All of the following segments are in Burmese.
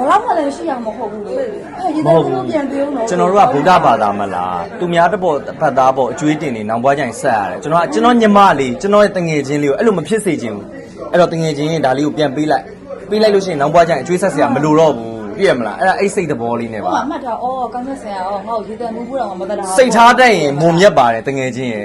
ဘလောက်မှလည်းရှိရမှာမဟုတ်ဘူးလေအဲ့ဒီတော့ကျွန်တော်ပြန်ပြောတော့ကျွန်တော်တို့ကဗုဒ္ဓဘာသာမလားသူများတစ်ပေါ်ဖတ်သားပေါ်အကျွေးတင်နေနောင်ဘွားကြိုင်ဆက်ရတယ်ကျွန်တော်ကကျွန်တော်ညီမလေးကျွန်တော်ရဲ့တငယ်ချင်းလေးကိုအဲ့လိုမဖြစ်စေချင်ဘူးအဲ့တော့တငယ်ချင်းရင်ဒါလေးကိုပြန်ပေးလိုက်ပေးလိုက်လို့ရှိရင်နောင်ဘွားကြိုင်အကျွေးဆက်စရာမလိုတော့ဘူးပြည့်ရမလားအဲ့ဒါအိတ်စိတ်သဘောလေးနဲ့ဟိုပါကမှတ်တာအော်ကောင်းတဲ့ဆရာအော်ငါ့ကိုရေတံမှုဘူးတော့မတတ်တာစိတ်ထားတတ်ရင်မုံမြတ်ပါတယ်တငယ်ချင်းရ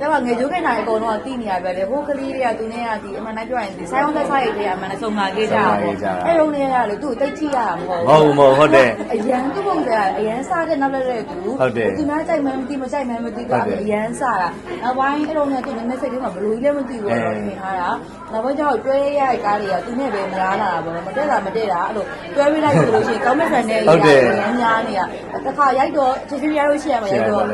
ဒါကငယ်ကျိုးခိုင်တာအကုန်လုံးကတီးနေရပဲလေဟိုကလေးတွေကသူနဲ့ကဒီအမှန်တိုင်းပြောရင်ဒီဆိုင်အောင်သက်ဆိုင်ရတဲ့အမှန်နဲ့စုံလာခဲ့ကြတာပေါ့အဲ့လုံးလေးကလေသူ့ကိုတိတ်ချိရတာမဟုတ်မဟုတ်ဘူးမဟုတ်ဟုတ်တယ်အရန်သူ့ပုံစံအရန်စားတဲ့နောက်လက်တဲ့သူဟုတ်တယ်သူများကြိုက်မှန်းမသိမကြိုက်မှန်းမသိဟုတ်တယ်ကအရန်စားတာနောက်ပိုင်းအဲ့လုံးနဲ့သူနည်းနည်းစိတ်ထဲမှာဘလို့ကြီးလည်းမသိဘူးတော့ထင်ထားတာနောက်ပိုင်းကျတော့တွဲရတဲ့ကားတွေကသူနဲ့ပဲများလာတာပေါ့နော်မတက်တာမတက်တာအဲ့လိုတွဲပေးလိုက်ဆိုလို့ရှိရင်ကောင်းမဲ့ဆန်တဲ့ရရန်များနေတာတစ်ခါရိုက်တော့ချစ်ချစ်ရလို့ရှိရမှာရိုက်တော့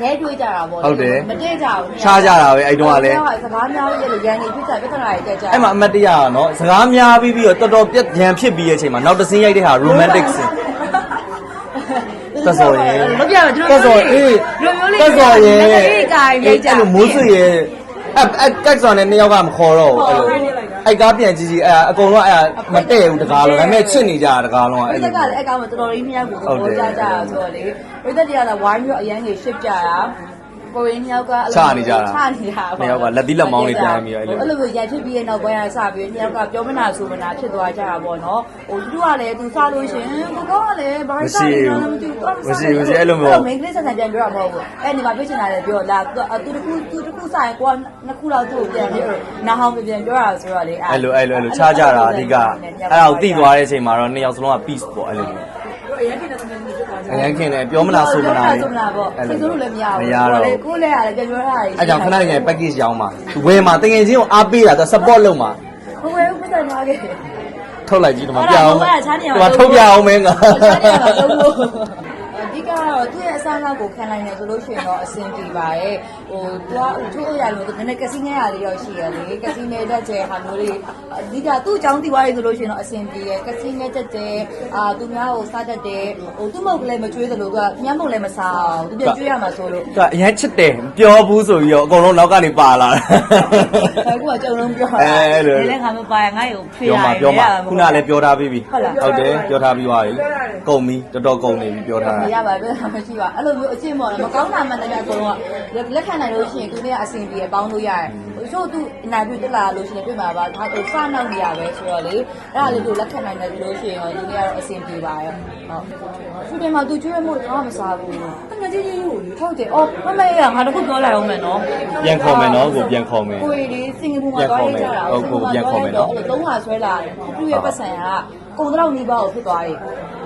ဒဲတွေးကြတာပေါ့ဟုတ်တယ်မတည့်ကြဘူးချားကြတာပဲအဲ့တုန်းကလည်းစကားများရဲ့လို့ရန်နေဖြစ်ကြပြဿနာတွေတက်ကြအဲ့မှာအမတ်တရကနော်စကားများပြီးပြီးတော့တော်တော်ပြက်ရန်ဖြစ်ပြီးရဲ့အချိန်မှာနောက်တစ်စင်းရိုက်တဲ့ဟာ romantic scene တက်စော်ရဲလောက်ပြမယ်တို့တက်စော်အေးလိုမျိုးလေးတက်စော်ရဲဒီကားရိုက်ကြအဲ့လိုမိုးဆွေရဲအဲ့အဲ့တက်စော်နဲ့နှစ်ယောက်ကမခေါ်တော့ဘူးအဲ့လို အဲ့ကားပြန်ကြည့်ကြည့်အဲ့အကုန်လုံးအဲ့မတည့်ဘူးတကားလုံးဒါပေမဲ့ချစ်နေကြတာတကားလုံးဝိအဲ့သလိုက်ကလည်းအကောင်မတော်တော်လေးနှစ်ယောက်ကိုသဘောကျကြတာဆိုတော့လေဝိသက်တွေကလည်းဝိုင်းပြီးအရန်ကြီးရှစ်ကြတာ ကိုရင်းနှစ်ယောက်ကချနေတာအဲ့လိုမျိုးရဖြစ်ပြီးတဲ့နောက်ပိုင်းကစပြီးနှစ်ယောက်ကပြောမနာဆိုမနာဖြစ်သွားကြတာပေါ့နော်ဟိုသူကလည်းသူစားလို့ရှင်ကိုကောကလည်းဘာစားနေလဲမသိဘူးမိန်းကလေးဆက်ဆံပြန်ပြောတာမဟုတ်ဘူးအဲ့ဒီမှာပြချင်တာလည်းပြောလာသူတခုသူတခုစားရင်ကိုကနှစ်ခုလောက်သူ့ကိုပြန်ပြီးနာဟောင်းပြန်ပြောတာဆိုတော့လေ အဲ့လိုအဲ့လိုအဲ့လိုချားကြတာအဓိကအဲ့ဒါကိုတိသွားတဲ့အချိန်မှာတော့နှစ်ယောက်စလုံးက peace ပေါ့အဲ့လိုမျိုး အရင် ခင်တယ်ပြောမလားဆိုမလားဆိုမလားပေါ့စိတ်ဆိုးလို့လည်းမရဘူးမရတော့ကိုလည်းရတယ်ပြန်ပြောတာကြီးအဲ့ကြောင့်ခဏငယ် package ရောင်းပါဝယ်မှာတကယ်ချင်းကိုအားပေးတာသူ support လုပ်မှာဘဝဥပဒေထားခဲ့ထုတ်လိုက်ကြည့်ဒီမှာအဲ့ပြဒါအောင်ဘဝကချားနေရဒီမှာထုတ်ပြအောင်မင်းကချားနေရမှာတော့လို့အ ဓိကတော့သူ့ရဲ့အစားအသောက်ကိုခံနိုင်တယ်ဆိုလို့ရှိရင်တော့အဆင်ပြေပါရဲ့ဟိုသူကချိုးရလို့နည်းနည်းကစီနေရလေးတော့ရှိရလေကစီနေတတ်တဲ့ဟာမျိုးလေးအဓိကသူ့အကြောင်းသိသွားရဆိုလို့ရှိရင်တော့အဆင်ပြေရဲ့ကစီနေတတ်တဲ့အာသူများကိုစားတတ်တယ်ဟိုသူ့မုတ်ကလေးမကျွေးသလိုသူကမြတ်မုတ်လည်းမစားအောင်သူပြန်ကျွေးရမှာဆိုလို့သူကအရင်ချစ်တယ်ပြောဘူးဆိုပြီးတော့အကုန်လုံးနောက်ကနေပါလာတယ်အခုကကြုံလုံးပြောအဲအဲ့လိုဒီလည်းငါမပါရင်ငါ့ကိုဖြေရပြောမှာပြောမှာခုနကလည်းပြောထားပြီးပြီဟုတ်လားဟုတ်တယ်ပြောထားပြီးသွားပြီကုန်ပြီတော်တော်ကုန်နေပြီပြောထားမတာရပါဘူးမရှိပါအဲ့လိုမျိုးအချင်းပေါ့နော်မကောင်းတာမှန်တယ်အကုန်လုံးကလက်ခံနိုင်လို့ရှိရင်သူနဲ့အဆင်ပြေပေါင်းလို့ရတယ်ဟိုချို့သူအနာပြတက်လာလို့ရှိရင်တွေ့မှာပါဒါဟိုစနောက်နေရပဲဆိုတော့လေအဲ့ဒါလေးကိုလက်ခံနိုင်တယ်လို့ရှိရင်တော့သူနဲ့ကတော့အဆင်ပြေပါရဲ့ဟုတ်သူတင်မှာသူကျွေးမို့တော့မစားဘူးငါကြီးကြီးကိုဟုတ်တယ်အော်မမေကငါတခုပြောလိုက်အောင်မယ်နော်ပြန်ခေါ်မယ်နော်ကိုပြန်ခေါ်မယ်ကိုရီစင်ကာပူမှာသွားရကြတာဟုတ်ကိုပြန်ခေါ်မယ်နော်အဲ့လိုသုံးလာဆွဲလာတယ်သူ့ရဲ့ပတ်စံကကုန်တော့နီးပါးကိုဖြစ်သွားတယ်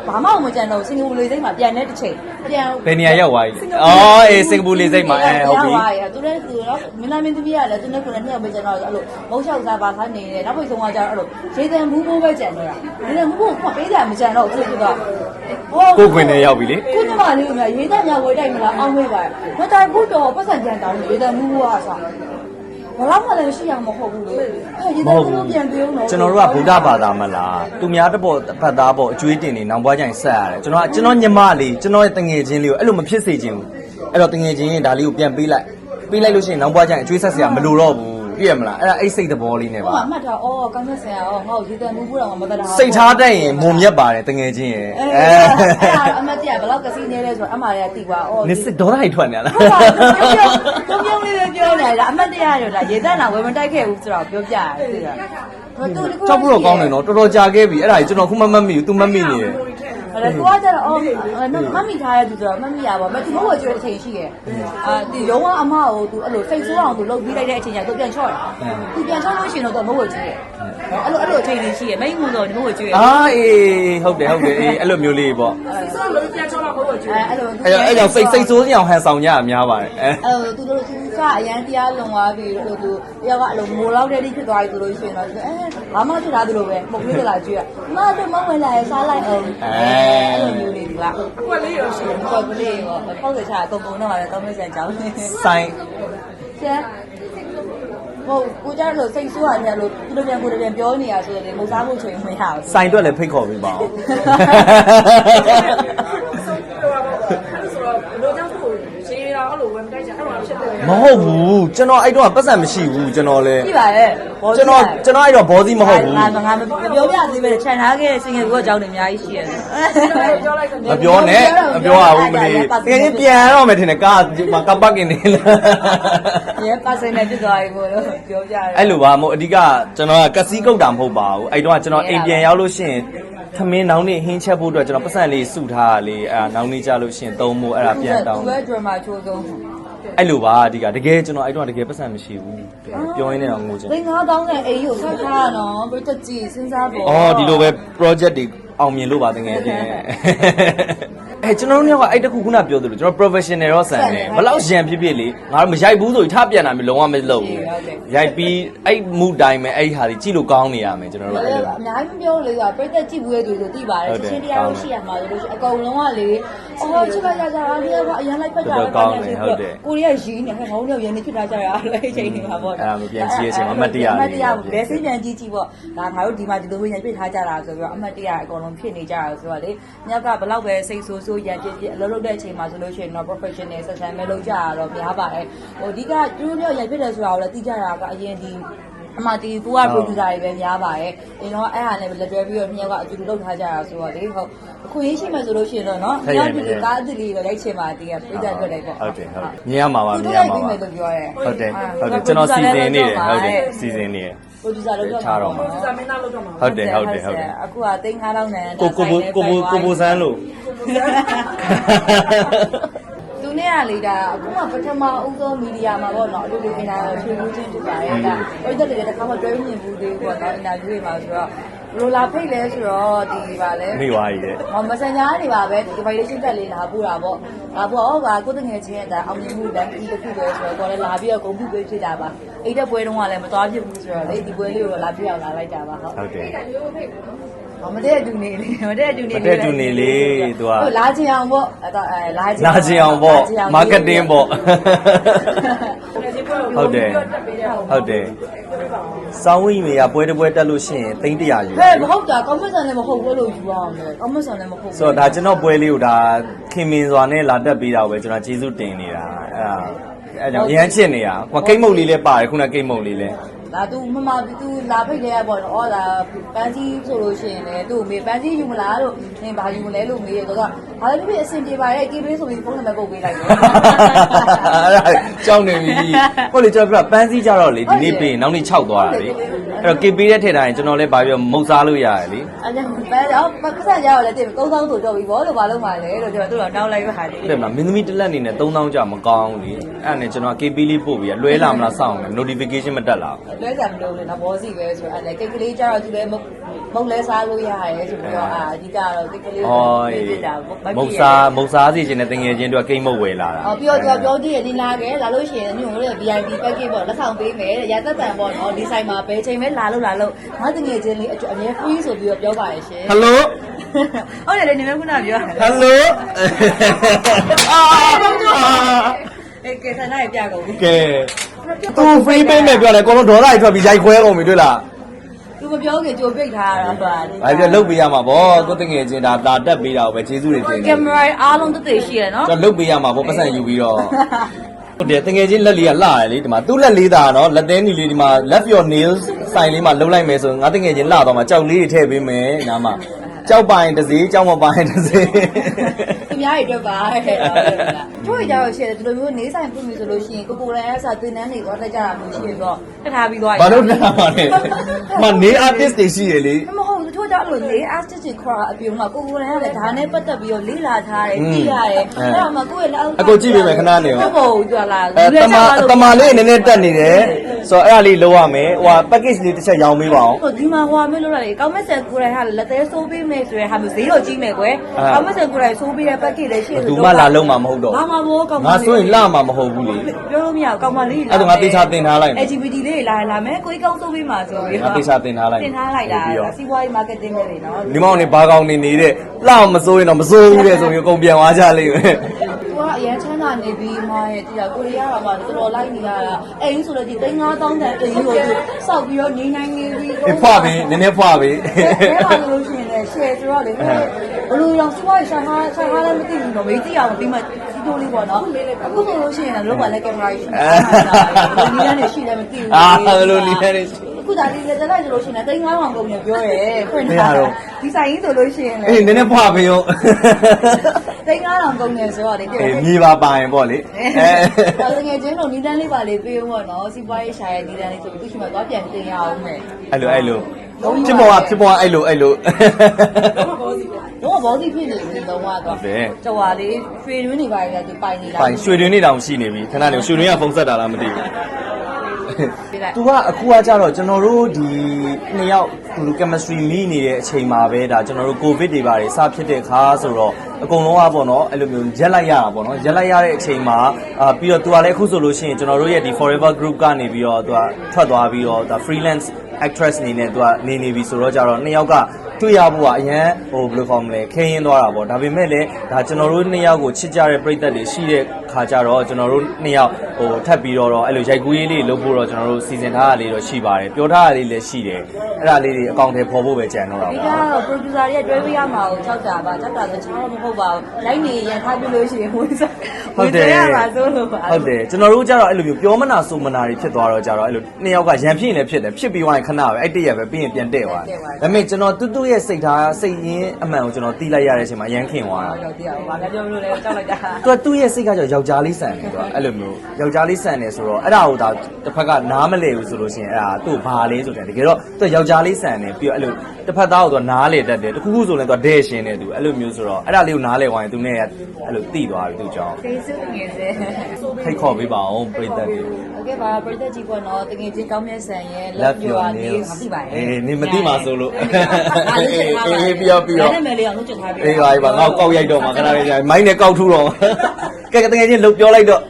ဘာမှမကြံတော့စင်ကာပူလေစိတ်မှာပြန်တဲ့တစ်ချိန်ပြန်ဘယ်နေရာရောက်သွားပြီလဲအော်အေးစင်ကာပူလေစိတ်မှာအဲဟုတ်ပြီသူလည်းသူတော့မင်းသားမင်းသမီးကလည်းသူနဲ့ကိုယ်နဲ့နှစ်ယောက်ပဲကျန်တော့အဲ့လိုမုတ်ချောက်စားပါထားနေတယ်နောက်ပိတ်ဆုံးကကျတော့အဲ့လိုရေတံဘူးဘူးပဲကျန်တော့တာရေတံဘူးဘူးကပေးတယ်မကျန်တော့ဘူးသူကကိုခွင်နဲ့ရောက်ပြီလေကိုညီမလေးကရေတံမြောက်ဝဲတိုက်မလားအောင်းဝဲပါမတိုင်ဘူးတော့ပတ်စံကြံတောင်းရေတံဘူးဘူးကစား ဘလောက်မှလည်းရှိရမှာမဟုတ်ဘူးလေအဲ့ရေတံဘူးပြန်ပြောတော့ကျွန်တော်တို့ကဗုဒ္ဓဘာသာမလားသူများတစ်ပေါ်ဖတ်သားပေါ်အကျွေးတင်နေနောင်ဘွားကြိုင်ဆက်ရတယ်ကျွန်တော်ကကျွန်တော်ညီမလေးကျွန်တော်ရဲ့တငယ်ချင်းလေးကိုအဲ့လိုမဖြစ်စေချင်ဘူးအဲ့တော့တငယ်ချင်းရင်ဒါလေးကိုပြန်ပေးလိုက်ပေးလိုက်လို့ရှိရင်နောင်ဘွားကြိုင်အကျွေးဆက်စရာမလိုတော့ဘူး ပြည့်ရမလားအဲ့ဒါအိတ်စိတ်သဘောလေးနဲ့ဟိုပါကမှတ်တာအော်ကောင်းတဲ့ဆရာအော်ငါ့ကိုရေတံဘူးဘူးတော့မတတ်တာစိတ်ထားတတ်ရင်မုံမြတ်ပါတယ်တငယ်ချင်းရယ်အဲအဲအဲ့ဒါအမတ်တရဘလောက်ကစီနေလဲဆိုတော့အမှားရတိပါအော်နေစစ်ဒေါသဟိုက်ထွက်နေလားဟုတ်ပါဘူးပြုံးပြုံးလေးပဲပြောနေတာအမတ်တရရတာရေသက်နာဝယ်မတိုက်ခဲ့ဘူးဆိုတော့ပြောပြရတယ်သိလားသူတခုကြောက်ဖို့တော့ကောင်းတယ်နော်တော်တော်ကြာခဲ့ပြီအဲ့ဒါကြီးကျွန်တော်ခုမှမမှတ်မိဘူး तू မှတ်မိနေတယ် အဲ့ဒါသူကကျတော့အော်မမီထားရသူဆိုတော့မမီရပါမသူမဟုတ်ကျွေးတဲ့အချိန်ရှိရဲ့အာဒီရုံးကအမကိုသူအဲ့လိုစိတ်ဆိုးအောင်သူလုပ်ပြီးလိုက်တဲ့အချိန်ကျသူပြန်ချော့တယ်သူပြန်ချော့လို့ရှိရင်တော့သူမဟုတ်ကျွေးရဲ့အဲ့လိုအဲ့လိုအချိန်လေးရှိရဲ့မိတ်မှုတော့ဒီမဟုတ်ကျွေးရဲ့အာအေးဟုတ်တယ်ဟုတ်တယ်အေးအဲ့လိုမျိုးလေးပေါ့ဆိုတော့ပြန်ချော့တော့မဟုတ်ကျွေးအဲ့လိုအဲ့အဲ့ကြောင့်စိတ်စိတ်ဆိုးစရာဟန်ဆောင်ကြရများပါတယ်အဲအဲ့လိုသူတို့သူကအရန်တရားလုံသွားပြီလို့သူတယောက်ကအဲ့လိုမိုးလောက်တဲ့တိဖြစ်သွားပြီဆိုလို့ရှိရင်တော့အဲဘာမှဖြစ်သားသလိုပဲပုံပြီးတလာကြည့်ရမတို့မဝင်လာရစားလိုက်အောင်အဲ့လိုမျိုးလေးဒီကကွက်လေးရောရှိတယ်ကွက်ကလေးရောပေါ့တယ်ချာအကုန်ကုန်တော့ရတယ်တောင်းမစံကြောင်းဆိုင်ကျန်ဟုတ်ကိုကြလို့စိတ်ဆိုးရတယ်လို့သူတို့ပြန်ကိုယ်ပြန်ပြောနေရဆိုရင်မဟုတ်စားဖို့ချိန်မရဘူးဆိုင်အတွက်လည်းဖိတ်ခေါ်ပြီးပါအောင် ဆိုတော့ဘယ်လိုကြောင့်ဆိုရေးတာအဲ့လိုဝယ် မတိုက်ကြအဲ့တော့မဟုတ်ဘူးကျွန်တော်အဲ့တော့ပတ်စံမရှိဘူးကျွန်တော်လဲကြည့်ပါရဲ့ကျွန်တော်ကျွန်တော်အဲ့တော့ဘောစီမဟုတ်ဘူးငါငါမပြောပြသေးပဲခြံထားခဲ့တဲ့စင်ငယ်ကအကြောင်းတွေအများကြီးရှိရတယ်မပြောနဲ့မပြောရဘူးမလေးတကယ်ကြီးပြန်ရတော့မယ်ထင်တယ်ကာဒီမှာကပတ်ကင်နေလားရဲပါစင်နဲ့ပြစ်သွားပြီကိုလို့ပြောပြတယ်အဲ့လိုပါမို့အဓိကကျွန်တော်ကကစီးကုတ်တာမဟုတ်ပါဘူးအဲ့တော့ကျွန်တော်အိမ်ပြန်ရောက်လို့ရှိရင်သမင်းနောင်နေဟင်းချက်ဖို့အတွက်ကျွန်တော်ပတ်စံလေးစုထားတာလေးအဲ့ဒါနောင်နေကြလို့ရှိရင်သုံးဖို့အဲ့ဒါပြန်တောင်းသူပဲ drama ချိုးဆုံး အဲ့လိုပါအဓိကတကယ်ကျွန်တော်အဲ့တော့တကယ်ပတ်စံမရှိဘူးပြောရင်းနဲ့တော့ငိုချင်သိန်း9000နဲ့အိမ်ကိုဆက်ထားရနော်ဘယ်တက်ကြည့်စဉ်းစားပေါ် အော်ဒီလိုပဲ project တွေအောင်မြင်လို့ပါတကယ်ချင်း အဲကျွန်တော်တို့ကအဲ့တခုခုနပြောသလိုကျွန်တော် professional တော့ဆန်တယ်ဘယ်လောက်ရန်ဖြစ်ဖြစ်လေငါတို့မရိုက်ဘူးဆိုရင်ထပြန်တာမျိုးလုံးဝမလုပ်ဘူးရိုက်ပြီးအဲ့မှုတိုင်းပဲအဲ့ဟာကြီးကြည့်လို့ကောင်းနေရမယ်ကျွန်တော်တို့အဲ့လိုအများကြီးမပြောလို့ကပြည့်တက်ကြည့်ဘူးရဲ့သူဆိုသိပါတယ်ချက်ချင်းတရားလို့ရှိရမှာလို့အကုန်လုံးကလေအော်ချစ်လိုက်ကြကြတာဒီကအရင်လိုက်ဖက်ကြတာကိုရီးယားရင်းနေဟဲ့ငုံလို့ရင်းနေဖြစ်ထားကြရလို့အဲ့ချိန်နေမှာပေါ့အမတ်တရားဘယ်စိပြန်ကြည့်ကြည့်ပေါ့ဒါငါတို့ဒီမှာဒီလိုမျိုးရပြစ်ထားကြတာဆိုပြီးတော့အမတ်တရားအကုန်လုံးဖြစ်နေကြတာဆိုတော့လေညကဘလောက်ပဲစိတ်ဆိုးဆိုးရန်ပြစ်ပြစ်အလုပ်လုပ်တဲ့အချိန်မှာဆိုလို့ရှိရင်တော့ professional session ပဲလုပ်ကြရတော့များပါတယ်ဟိုအဓိကသူတို့မျိုးရပြစ်တယ်ဆိုတာကိုလည်းသိကြတာကအရင်ဒီအမတီကိုက producer တွေပဲများပါတယ်။အင်းတော့အဲ့ဟာနဲ့လက်တွဲပြီးတော့မြောက်ကအတူတူလုပ်ထားကြတာဆိုတော့လေဟုတ်အခုရင်းရှိမှဆိုလို့ရှိရင်တော့နော်မြောက်ဒီကားအစ်လေးပဲရိုက်ချင်ပါတည်းကပြည့်တဲ့အတွက်လည်းပေါ့ဟုတ်တယ်ဟုတ်တယ်မြင်ရမှာပါမြင်ရမှာပါလို့ပြောရဲဟုတ်တယ်ဟုတ်တယ်ကျွန်တော်စီစဉ်နေတယ်ဟုတ်တယ်စီစဉ်နေတယ် producer လုပ်တော့ထားတော့မှာ producer မင်းသားလုပ်တော့မှာဟုတ်တယ်ဟုတ်တယ်ဟုတ်တယ်အခုကသိန်း9000နဲ့ကိုကိုကိုကိုကိုကိုဆန်းလို့ သူနဲ့ကလေဒါအခုမှပထမအဦးဆုံးမီဒီယာမှာပေါ့နော်အတူတူနေတာဆွေးနွေးချင်းဖြစ်ပါရဲ့ဒါအဲ့ဒါတကယ်တစ်ခါမှတွဲမြင်ဘူးသေးဘူးပေါ့နော်အင်တာဗျူးတွေမှာဆိုတော့ဘလိုလာဖိတ်လဲဆိုတော့ဒီပါလဲမိသွားကြီးတဲ့ဟောမဆန်ညာနေပါပဲဒီ violation တက်လေးလာပို့တာပေါ့လာပို့တော့ကကိုတငယ်ချင်းရဲ့ဒါအောင်မြင်မှုလမ်းကြီးတစ်ခုပဲဆိုတော့ကိုလည်းလာပြီးတော့ဂုံပြုပေးဖြစ်တာပါအိတ်တဲ့ပွဲတုန်းကလည်းမသွားဖြစ်ဘူးဆိုတော့လေဒီပွဲလေးကိုလာပြအောင်လာလိုက်တာပါဟုတ်ဟုတ်တယ် ဟောမတဲ့အတူနေလေမတဲ့အတူနေမတည့်တူနေလေသူက ဟုတ်လာချင်အောင်ပေါ့အဲ့တော့အဲလာချင်နာကျင်အောင်ပေါ့ marketing ပေါ့ဟုတ်တယ်ဟုတ်တယ်စောင်းဝင်းမေကပွဲတစ်ပွဲတက်လို့ရှိရင်သိန်း100ယူဟဲ့မဟုတ်တာကောင်းမဆန်လည်းမဟုတ်ဘူးလို့ယူအောင်လေကောင်းမဆန်လည်းမဟုတ်ဘူးဆိုတော့ဒါကျွန်တော်ပွဲလေးကိုဒါခင်မင်စွာနဲ့လာတက်ပေးတာကိုပဲကျွန်တော်ကျေးဇူးတင်နေတာအဲ့ဒါအဲ့ကြောင့်အရန်ချစ်နေတာဟိုကိတ်မုတ်လေးလည်းပါတယ်ခုနကိတ်မုတ်လေးလည်း ဒါ तू မမ तू လာဖိတ်လဲပေါ့နော်အော်ဒါပန်းစည်းဆိုလို့ရှိရင်လေသူ့မေပန်းစည်းယူမလားလို့နင်ဘာယူမလဲလို့မေးရတော့ဘာလဲဖြစ်အဆင်ပြေပါရဲ့ကေပေးဆိုပြီးဖုန်းနံပါတ်ပုတ်ပေးလိုက်တယ်အဲ့ဒါကြောက်နေပြီဟုတ်လေကျွန်တော်ပြပန်းစည်းကြတော့လေဒီနေ့ပြင်နောက်နေ့6သွားတာလေ အဲ့တော့ KP တဲ့ထည့်ထားရင်ကျွန်တော်လည်းဗာပြောမုတ်စားလို့ရတယ်လေအဲ့ဒါပဲအော်ပတ်စံရတော့လည်းတင်3000ဆိုတော့ပြီဘောလို့ဘာလို့မှလဲလို့ကျွန်တော်တို့တော့နောက်လိုက်ပါလေတဲ့မှာမင်းသမီးတစ်လက်အနေနဲ့3000ကြာမကောင်းဘူးလေအဲ့ဒါနဲ့ကျွန်တော် KP လေးပို့ပြီးလွဲလာမလားစောင့်မယ် notification မတက်လာဘူးလွဲကြမလို့လေနော်ဘောစီပဲဆိုအဲ့ဒါကိတ်ကလေးကြတော့သူလည်းမမုတ်လဲစားလို့ရတယ်ဆိုပြီးတော့အာအဓိကတော့ကိတ်ကလေးဟောပြတာမုတ်စားမုတ်စားစီခြင်းနဲ့တငယ်ချင်းတို့ကကိတ်မုတ်ဝယ်လာတာအော်ပြောပြောပြောကြည့်ရဒီလာခဲ့လာလို့ရှိရင်ညို့တို့ VIP package ပေါ့လက်ဆောင်ပေးမယ်ရသက်တန်ပေါ့နော်ဒီဆိုင်မှာဘယ်ချိန်ပဲလာလို့လာလို့ငါတငယ်ချင်းလေးအမြဲ free ဆိုပြီးတော့ပြောပါရဲ့ရှင်ဟယ်လိုဟုတ်တယ်လေနေမခုနပြောဟယ်လိုအာအေးကဲဆန္ဒရပြကုန်ပြီကဲသူ free ပေးမယ်ပြောတယ်ကိုလုံးဒေါ်လာကြီးထွက်ပြီးရိုက်ခွဲကုန်ပြီတွေ့လားသူမပြောခင်ကြိုပိတ်ထားတာပါ။ဘာပြောလုတ်ပေးရမှာဗောကိုတငယ်ချင်းဒါတာတက်ပေးတာကိုပဲကျေးဇူးတွေတင်တယ်ကင်မရာအားလုံးတက်တည်ရှိရနော်။ကျွန်တော်လုတ်ပေးရမှာဗောပတ်စံယူပြီးတော့ ဟုတ်တယ်တငယ်ချင်းလက်လေးကလှရတယ်လေဒီမှာသူ့လက်လေးသာနော်လက်သေးနီလေးဒီမှာ left your nails ဆိုင်လေးမှာလှုပ်လိုက်မယ်ဆိုငါတငယ်ချင်းလှတော့မှာကြောက်လေးတွေထည့်ပေးမယ်နားမှာ ကြောက်ပိုင်တစ်စေးကြောက်မပိုင်တစ်စေးသူများတွေအတွက်ပါတဲ့တို့ရကြတော့ရှိတယ်ဒီလိုမျိုးနေဆိုင်ပြင်ပြီဆိုလို့ရှိရင်ကိုကိုလည်းအစားသင်တန်းတွေတော့တက်ကြတာမျိုးရှိရတော့တက်ထားပြီးသွားဘာလို့ပြတာပါလဲမနေ artist တွေရှိရလေမဟုတ်ဘူးတို့ကြအဲ့လိုလေ artist တွေခေါ်အပြုံးတော့ကိုကိုလည်းလည်းဒါနဲ့ပတ်သက်ပြီးတော့လေ့လာထားတယ်သိရတယ်အဲ့ဒါမှကိုယ့်ရဲ့လက်အောက်အကိုကြည့်ပေးမယ်ခဏနေရောဟုတ်ပါဘူးကြွာလာအဲတမတမလေးနည်းနည်းတက်နေတယ်ဆိုတော့အဲ့ဒါလေးလုံးရမယ်ဟိုဟာ package လေးတစ်ချက်ရောင်းပေးပါအောင်ဟိုဒီမှာဟိုအမေလို့လာလေကောင်းမက်ဆန်ကိုယ်တိုင်ဟာလက်သေးဆိုးပေးမယ်ဆိုရဲဟာမျိုးဈေးတော့ကြီးမယ်ကွယ်ကောင်းမက်ဆန်ကိုယ်တိုင်ဆိုးပေးတဲ့ package လေးရှိဘယ်သူမှလာလုံးမှာမဟုတ်တော့ဘာမှမဟုတ်ကောင်းငါဆိုရင်လှမှာမဟုတ်ဘူးလေပြောလို့မရဘူးကောင်းမလေးအဲ့ဒါငါတေချာတင်ထားလိုက်မယ် LGBT လေးလာလာမယ်ကိုကြီးကောင်းဆိုးပေးမှာဆိုပြီးငါတေချာတင်ထားလိုက်မယ်တင်ထားလိုက်တာပြီးတော့စီးပွားရေး marketing ပဲလေနော်ဒီမောင်နေဘာကောင်နေနေတဲ့လှမစိုးရင်တော့မစိုးဘူးတဲ့ဆိုရင်အကုန်ပြန်သွားကြလိမ့်မယ်သူကအရန်ချမ်းသာနေပြီးမှရဲ့ဒီကကိုရီးယားကမှတော်တော်လိုက်နေရတာအိမ်ဆိုလည်းဒီ3000တန်အိမ်ကိုသူစောက်ပြီးတော့နေနိုင်နေပြီးအေးဖွာပြီနည်းနည်းဖွာပြီအဲပါလို့ရှိရင်လည်း share ဆိုတော့လေဘယ်လိုရောစီးပွားရေးရှာဟာရှာဟာလည်းမသိဘူးတော့မေးသိအောင်ပြီးမှစီးတိုးလေးပေါ့နော်အခုဆိုလို့ရှိရင်တော့လောကလည်းကင်မရာရှိနေတာနီးလန်းနေရှိတယ်မသိဘူးအာဘယ်လိုနီးလန်းနေရှိ အခုဒါလေးလည်းတက်လိုက်ဆိုလို့ရှိရင်တိန်း9000ကုန်နေပြောရဲဖွင့်ထားဒီဆိုင်ကြီးဆိုလို့ရှိရင်လေအေးနည်းနည်းဖွာပေးရောတိန်း9000ကုန်နေဆိုတော့လေအေးမြေပါပါရင်ပေါ့လေအဲအဲငယ်ချင်းတို့နီးတန်းလေးပါလေးပေးဦးပေါ့နော်စီးပွားရေးရှာရဲ့နီးတန်းလေးဆိုပြီးသူ့ရှိမှသွားပြန်တင်ရအောင်မယ်အဲ့လိုအဲ့လိုဖြစ်ပေါ်ကဖြစ်ပေါ်ကအဲ့လိုအဲ့လိုတော့ဘောစီဖြစ်နေပြီတော့ကတော့ကြွာလေးရွှေရင်းနေပါလေသူပိုင်နေတာပိုင်ရွှေတွင်နေတောင်ရှိနေပြီခဏနေရွှေတွင်ကဖုန်းဆက်တာလားမသိဘူး သူကအခုကကြတော့ကျွန်တော်တို့ဒီနှစ်ယောက်ဒီ chemistry မိနေတဲ့အချိန်မှာပဲဒါကျွန်တော်တို့ covid တွေပါတယ်စဖြစ်တဲ့ခါဆိုတော့အကုန်လုံးကပေါ့နော်အဲ့လိုမျိုးရက်လိုက်ရတာပေါ့နော်ရက်လိုက်ရတဲ့အချိန်မှာအာပြီးတော့သူကလည်းအခုဆိုလို့ရှိရင်ကျွန်တော်တို့ရဲ့ဒီ forever group ကနေပြီးတော့သူကထွက်သွားပြီးတော့ဒါ freelance actress အနေနဲ့သူကနေနေပြီဆိုတော့ကြတော့နှစ်ယောက်ကတွေ့ရဖို့ကအရန်ဟိုဘယ်လိုခေါ်မလဲခင်းရင်သွားတာပေါ့ဒါပေမဲ့လည်းဒါကျွန်တော်တို့နှစ်ယောက်ကိုချစ်ကြတဲ့ပရိသတ်တွေရှိတဲ့ ခါကြတော့ကျွန်တော်တို့နှစ်ယောက်ဟိုထပ်ပြီးတော့တော့အဲ့လိုရိုက်ကူးရေးလေးလုပ်ဖို့တော့ကျွန်တော်တို့စီစဉ်ထားတာလေးတော့ရှိပါတယ်ပြောထားတာလေးလည်းရှိတယ်အဲ့ဒါလေးတွေအကောင့်ထဲပေါ်ဖို့ပဲကြံတော့တာဒီပေါ့ကတော့ producer တွေကတွဲပေးရမှာကိုကြောက်တာပါကြောက်တာဆိုချောင်းတော့မဟုတ်ပါဘူးလိုက်နေရထားပြလို့ရှိရင်ဝင်စားဟုတ်တယ်ရပါဆိုလို့ပါဟုတ်တယ်ကျွန်တော်တို့ကြတော့အဲ့လိုမျိုးပြောမနာဆိုမနာတွေဖြစ်သွားတော့ကြတော့အဲ့လိုနှစ်ယောက်ကရံဖြစ်ရင်လည်းဖြစ်တယ်ဖြစ်ပြီးသွားရင်ခဏပဲအဲ့တည့်ရပဲပြီးရင်ပြန်တဲ့သွားတယ်ဒါပေမဲ့ကျွန်တော်တူတူရဲ့စိတ်ထားစိတ်ရင်းအမှန်ကိုကျွန်တော်တီးလိုက်ရတဲ့အချိန်မှာရမ်းခင်သွားတာတော့တရားပါဘာပြောလို့လဲကြောက်လိုက်တာ သူကသူ့ရဲ့စိတ်ကကြောင့်ယောက်ျားလေးဆန်တယ်သူကအဲ့လိုမျိုးယောက်ျားလေးဆန်တယ်ဆိုတော့အဲ့ဒါကိုဒါတစ်ဖက်ကနားမလဲဘူးဆိုလို့ရှိရင်အဲ့ဒါသူ့ဘာလေးဆိုတယ်တကယ်တော့သူကယောက်ျားလေးဆန်တယ်ပြီးတော့အဲ့လိုတစ်ဖက်သားကိုသူကနားလေတတ်တယ်တခုခုဆိုရင်သူကဒဲရှင်းတယ်သူအဲ့လိုမျိုးဆိုတော့အဲ့ဒါလေးကိုနားလေသွားရင်သူနဲ့အဲ့လိုတိသွားပြီသူကြောင့် ဖေးစုငယ်စေ ဖိတ်ခေါ်ပေးပါအောင်ပြိတ္တတွေ โอเคပါပရိသတ်ကြီးပေါ့နော်တကယ်ချင်းကောင်းမြတ်ဆန်ရဲ့ Love your မ nails သိပါဘူး အေးနေမသိပါဆိုလို့ အေး အေးပြောပြော နာမည်လေးအောင်လုပ်ချင်ထားပြီ အေးပါအေးပါငါ့ကိုကောက်ရိုက်တော့မှာခဏလေးကြာမိုင်းနဲ့ကောက်ထူတော့မှာကဲတကယ်ချင်းလှုပ်ပြောလိုက်တော့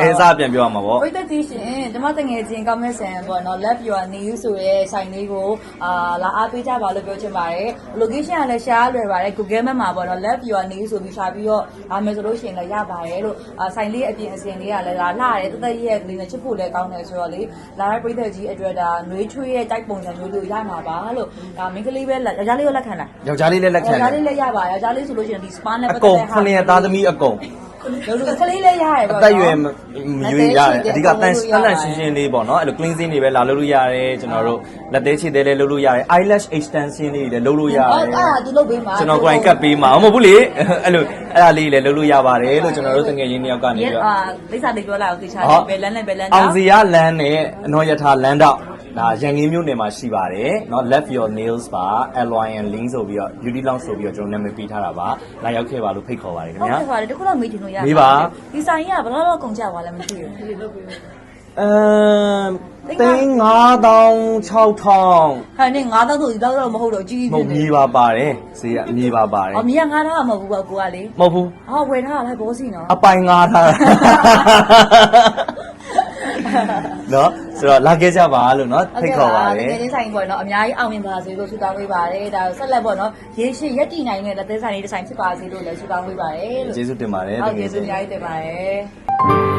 အဲစားပြန်ပြောရမှာပေါ့ပရိသတ်ကြီးရှင်ကျမတငယ်ချင်းကောင်းမြတ်ဆန်ပေါ့နော် Love Your New ဆိုရဲဆိုင်လေးကိုအာလာအားပေးကြပါလို့ပြောချင်ပါတယ် location ကလည်း share လွယ်ပါတယ် Google Map မှာပေါ့နော် Love Your New ဆိုပြီးရှာပြီးတော့အားမယ်ဆိုလို့ရှိရင်လည်းရပါတယ်လို့အာဆိုင်လေးအပြင်အစင်လေးကလည်းလာလှတယ်တသက်ရဲ့ကလေးနဲ့ချစ်ဖို့လည်းကောင်းတယ်ဆိုတော့လေလာတဲ့ပရိသတ်ကြီးအတွက်ဒါနှွေးချွေးရဲ့တိုက်ပုံစံမျိုးလို့ရမှာပါလို့ဒါမိန်းကလေးပဲလက်ယောက်ျားလေးကိုလက်ခံလားယောက်ျားလေးလည်းလက်ခံယောက်ျားတယ်လေးလည်းရပါယောက်ျားလေးဆိုလို့ရှိရင်ဒီ spa နဲ့အပတ်သက်ကုန်တဲ့ခဏရသားသမီးအကုန်လူလူ ကလေးလည်းရတယ်အပေါ့သက်အရွယ်မရွေးရတယ်အဓိကတန်တန်တန်ရှင်းရှင်းလေးပေါ့နော်အဲ့လို cleansing တွေပဲလာလုပ်လို့ရတယ်ကျွန်တော်တို့လက်သေးခြေသေးလေးလုပ်လို့ရတယ် eyelash extension တွေလည်းလုပ်လို့ရတဟုတ်ယ်အဲ့ဒါသူလုပ်ပေးမှာကျွန်တော်ကိုယ်တိုင်ကတ်ပေးမှာမဟုတ်ဘူးလေအဲ့လိုအဲ့ဒါလေးလည်းလုပ်လို့ရပါတယ်လို့ကျွန်တော်တို့တငယ်ချင်းတယောက်ကနေဒီပြီးတော့ အာလိမ့်စာလေးပြောလိုက်အောင်သိချာဟုတ်တယ်ဘယ်လန်းနဲ့ဘယ်လန်းအောင်စီရလမ်းနဲ့အနော်ယထာလမ်းတော့ ဒါရန်ကင်းမြို့နယ်မှာရှိပါတယ်เนาะ left your nails ပါ alloyan link ဆိုပြီးတော့ beauty lounge ဆိုပြီးတော့ကျွန်တော်နာမည်ပေးထားတာပါလာရောက်ခဲ့ပါလို့ဖိတ်ခေါ်ပါတယ်ခင် ဟုတ် ဗျာ ကဲ့ပါတယ်တခုတော့မေးချင်လို့ရ မေးပါ ဒီဆိုင်ကြီးကဘယ်တော့တော့ကုန်ကြပါလဲမသိဘူး အမ်သိန်း9600 ဟာနေ9000ဆိုဒီတော့တော့မဟုတ်တော့ကြီးကြီး မဟုတ်မြေပါပါတယ်ဈေးကမြေပါပါတယ် အော်မြေက9000မဟုတ်ဘူးပေါ့ကိုကလေ မဟုတ်ဘူး ဟောဝယ်ထားတာလိုက်ဘောစီနော် အပိုင်ငါထားတာနော် ဆိုတော့လာခဲ့ကြပါလို့နော်ဖိတ်ခေါ်ပါတယ်တကယ်ချင်းဆိုင်ပေါ့နော်အများကြီးအောင်မြင်ပါစေလို့ဆုတောင်းပေးပါတယ်ဒါဆက်လက်ပေါ့နော်ရေရှိရက်တည်နိုင်တဲ့လက်သေးဆိုင်လေးတစ်ဆိုင်ဖြစ်ပါစေလို့လည်းဆုတောင်းပေးပါတယ်လို့ကျေးဇူးတင်ပါတယ်ဟုတ်တကကျေးယ်ဇူးအများကြီးတင်ပါတယ်